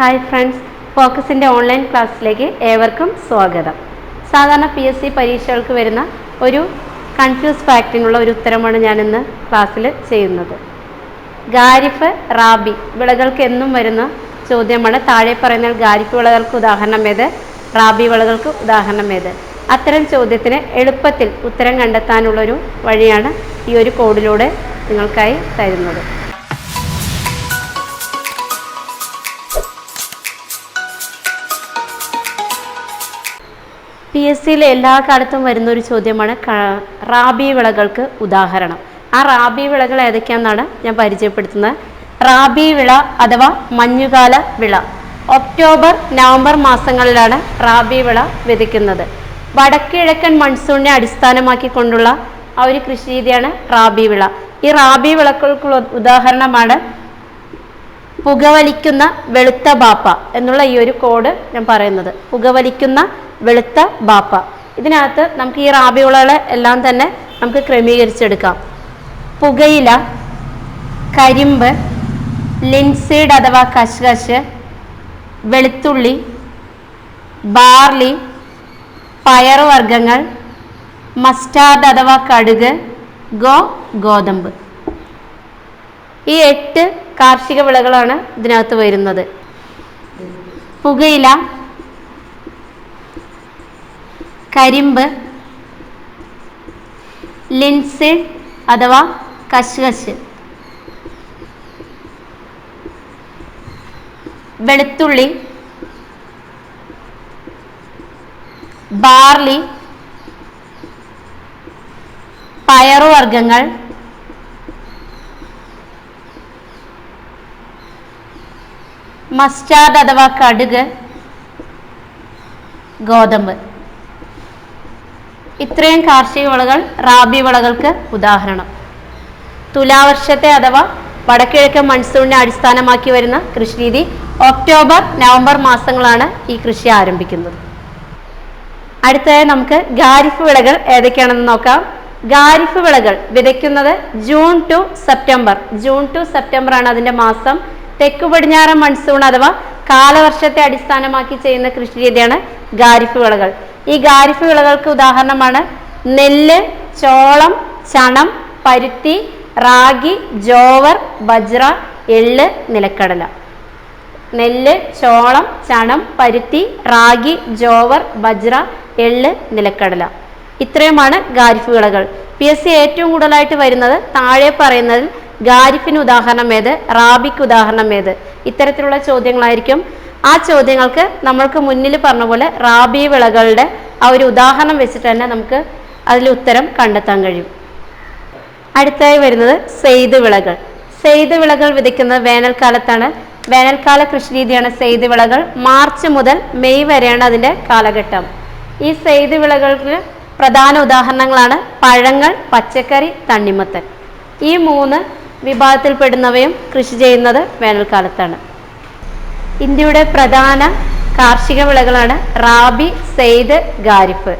Hi friends ഫോക്കസിന്റെ online ക്ലാസ്സിലേക്ക് ഏവർക്കും സ്വാഗതം. സാധാരണ പി എസ് സി പരീക്ഷകൾക്ക് വരുന്ന ഒരു കൺഫ്യൂസ് ഫാക്റ്റിനുള്ള ഒരു ഉത്തരമാണ് ഞാനിന്ന് ക്ലാസ്സിൽ ചെയ്യുന്നത്. ഗാരിഫ് റാബി വിളകൾക്ക് എന്നും വരുന്ന ചോദ്യമാണ്. താഴെ പറയുന്ന ഗാരിഫ് വിളകൾക്ക് ഉദാഹരണം ഏത്? റാബി വിളകൾക്ക് ഉദാഹരണം ഏത്? അത്തരം ചോദ്യത്തിന് എളുപ്പത്തിൽ ഉത്തരം കണ്ടെത്താനുള്ളൊരു വഴിയാണ് ഈ ഒരു കോഡിലൂടെ നിങ്ങൾക്കായി തരുന്നത്. പി എസ് സിയിലെ എല്ലാ കാലത്തും വരുന്ന ഒരു ചോദ്യമാണ് റാബി വിളകൾക്ക് ഉദാഹരണം. ആ റാബി വിളകൾ ഏതൊക്കെയാണെന്നാണ് ഞാൻ പരിചയപ്പെടുത്തുന്നത്. റാബി വിള അഥവാ മഞ്ഞുകാല വിള. ഒക്ടോബർ നവംബർ മാസങ്ങളിലാണ് റാബി വിള വിതയ്ക്കുന്നത്. വടക്കിഴക്കൻ മൺസൂണിനെ അടിസ്ഥാനമാക്കിക്കൊണ്ടുള്ള ആ ഒരു കൃഷി രീതിയാണ് റാബി വിള. ഈ റാബി വിളകൾക്കുള്ള ഉദാഹരണമാണ് പുകവലിക്കുന്ന വെളുത്ത ബാപ്പ എന്നുള്ള ഈ ഒരു കോഡ് ഞാൻ പറയുന്നത്. പുകവലിക്കുന്ന വെളുത്ത ബാപ്പ. ഇതിനകത്ത് നമുക്ക് ഈ റാബിയുളകളെ എല്ലാം തന്നെ നമുക്ക് ക്രമീകരിച്ചെടുക്കാം. പുകയില കരിമ്പ് ലിൻസീഡ് അഥവാ കശ്കശ് വെളുത്തുള്ളി ബാർലി പയറുവർഗങ്ങൾ മസ്റ്റാർഡ് അഥവാ കടുക് ഗോ ഗോതമ്പ്. ഈ എട്ട് കാർഷിക വിളകളാണ് ഇതിനകത്ത് വരുന്നത്. പുകയില കരിമ്പ് ലിൻസ് അഥവാ കശ്കശ്. വെളുത്തുള്ളി ബാർലി പയറുവർഗങ്ങൾ മസ്റ്റാർഡ് അഥവാ കടുക് ഗോതമ്പ്. ഇത്രയും കാർഷിക വിളകൾ റാബി വിളകൾക്ക് ഉദാഹരണം. തുലാവർഷത്തെ അഥവാ വടക്കിഴക്കൻ മൺസൂണിനെ അടിസ്ഥാനമാക്കി വരുന്ന കൃഷിരീതി ഒക്ടോബർ നവംബർ മാസങ്ങളാണ് ഈ കൃഷി ആരംഭിക്കുന്നത്. അടുത്തതായി നമുക്ക് ഗാരിഫ് വിളകൾ ഏതൊക്കെയാണെന്ന് നോക്കാം. ഗാരിഫ് വിളകൾ വിതയ്ക്കുന്നത് June to September. June to September ആണ് അതിന്റെ മാസം. തെക്കു പടിഞ്ഞാറൻ മൺസൂൺ അഥവാ കാലവർഷത്തെ അടിസ്ഥാനമാക്കി ചെയ്യുന്ന കൃഷി രീതിയാണ് ഖാരിഫ് വിളകൾ. ഈ ഗാരിഫ് വിളകൾക്ക് ഉദാഹരണമാണ് നെല്ല് ചോളം ചണം പരുത്തി റാഗി ജോവർ ബജ്ര എള്ള് നിലക്കടല. നെല്ല് ചോളം ചണം പരുത്തി റാഗി ജോവർ ബജ്ര എള്ള് നിലക്കടല. ഇത്രയുമാണ് ഗാരിഫ് വിളകൾ. പി എസ് സി ഏറ്റവും കൂടുതലായിട്ട് വരുന്നത് താഴെ പറയുന്നതിൽ ഖാരിഫിന് ഉദാഹരണം ഏത്? റാബിക്ക് ഉദാഹരണം ഏത്? ഇത്തരത്തിലുള്ള ചോദ്യങ്ങളായിരിക്കും. ആ ചോദ്യങ്ങൾക്ക് നമ്മൾക്ക് മുന്നിൽ പറഞ്ഞ പോലെ റാബി വിളകളുടെ ആ ഒരു ഉദാഹരണം വെച്ചിട്ട് തന്നെ നമുക്ക് അതിൽ ഉത്തരം കണ്ടെത്താൻ കഴിയും. അടുത്തായി വരുന്നത് സെയ്ത് വിളകൾ. സെയ്ത് വിളകൾ വിതയ്ക്കുന്നത് വേനൽക്കാലത്താണ്. വേനൽക്കാല കൃഷി രീതിയാണ് സെയ്ത് വിളകൾ. മാർച്ച് മുതൽ മെയ് വരെയാണ് അതിന്റെ കാലഘട്ടം. ഈ സെയ്ത് വിളകൾക്ക് പ്രധാന ഉദാഹരണങ്ങളാണ് പഴങ്ങൾ പച്ചക്കറി തണ്ണിമത്തൻ. ഈ മൂന്ന് വിഭാഗത്തിൽപ്പെടുന്നവയും കൃഷി ചെയ്യുന്നത് വേനൽക്കാലത്താണ്. ഇന്ത്യയുടെ പ്രധാന കാർഷിക വിളകളാണ് റാബി സെയ്ദ് ഗാരിഫ്.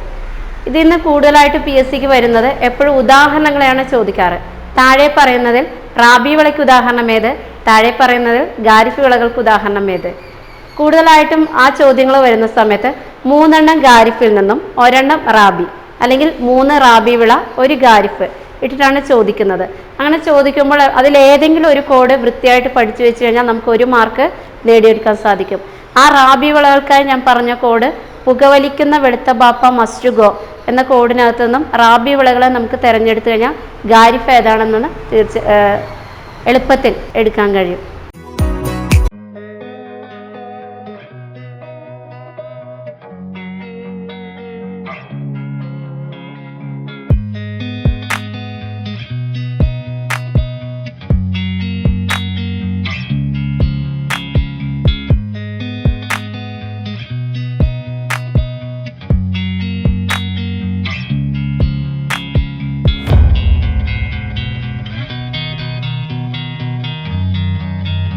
ഇതിൽ നിന്ന് കൂടുതലായിട്ട് പി എസ് സിക്ക് വരുന്നത് എപ്പോഴും ഉദാഹരണങ്ങളെയാണ് ചോദിക്കാറ്. താഴെ പറയുന്നതിൽ റാബി വിളയ്ക്ക് ഉദാഹരണം ഏത്? താഴെ പറയുന്നതിൽ ഗാരിഫ് വിളകൾക്ക് ഉദാഹരണം ഏത്? കൂടുതലായിട്ടും ആ ചോദ്യങ്ങൾ വരുന്ന സമയത്ത് മൂന്നെണ്ണം ഗാരിഫിൽ നിന്നും ഒരെണ്ണം റാബി അല്ലെങ്കിൽ മൂന്ന് റാബി വിള ഒരു ഖാരിഫ് ഇട്ടിട്ടാണ് ചോദിക്കുന്നത്. അങ്ങനെ ചോദിക്കുമ്പോൾ അതിലേതെങ്കിലും ഒരു കോഡ് വൃത്തിയായിട്ട് പഠിച്ചു വെച്ച് കഴിഞ്ഞാൽ നമുക്ക് ഒരു മാർക്ക് നേടിയെടുക്കാൻ സാധിക്കും. ആ റാബി വിളകൾക്കായി ഞാൻ പറഞ്ഞ കോഡ് പുകവലിക്കുന്ന വെളുത്ത ബാപ്പ മസ്റ്റ് ഗോ എന്ന കോഡിനകത്തു നിന്നും റാബി വിളകളെ നമുക്ക് തിരഞ്ഞെടുത്തു കഴിഞ്ഞാൽ ഗാരിഫ ഏതാണെന്നാണ് തീർച്ച എളുപ്പത്തിൽ എടുക്കാൻ കഴിയും.